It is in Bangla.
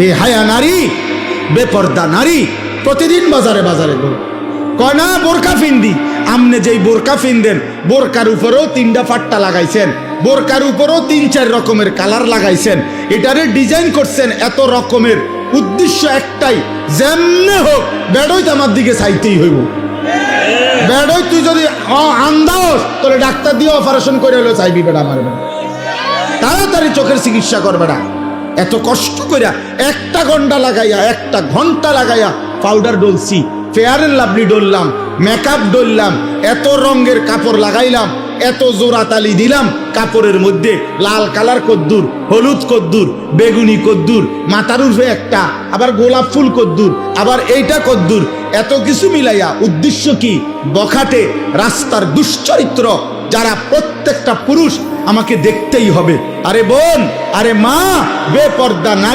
বেহায়া নারী, বেপর্দা নারী, প্রতিদিন বাজারে বাজারে ঘুরে। কয় না, বোরকা ফিন্দি। আমনে যেই বোরকা ফিনদেন, বোরকার উপরেও তিনটা ফাট্টা লাগাইছেন। বোরকার উপরেও তিন, চার রকমের কালার লাগাইছেন। এটারে ডিজাইন করছেন এত রকমের। উদ্দেশ্য একটাই, যেমনে হোক, বেড়ই তো আমার দিকে চাইতেই হইব। বেড়ই তুই যদি আন্দাস তোরে ডাক্তার দিয়ে অপারেশন করে হলেও চাইবি বেড়া মারবে তাড়াতাড়ি চোখের চিকিৎসা করবে না। এত কষ্ট কইরা একটা ঘণ্টা লাগাইয়া, একটা ঘণ্টা লাগাইয়া পাউডার ডলছি ফেয়ার এন্ড লাভলি ডললাম মেকআপ ডললাম, এত রঙের কাপড় লাগাইলাম, এত জোড়া তালি দিলাম, কাপড়ের মধ্যে লাল কালার কদ্দুর, হলুদ কদ্দুর, বেগুনি কদ্দুর, মাথার উঠে একটা, আবার গোলাপ ফুল কদ্দুর, আবার এইটা কদ্দুর, এত কিছু মিলাইয়া উদ্দেশ্য কি? বখাটে, রাস্তার দুশ্চরিত্র যারা প্রত্যেকটা পুরুষ আমাকে দেখতেই হবে। আরে বোন আরে মা বেপর্দা নারী।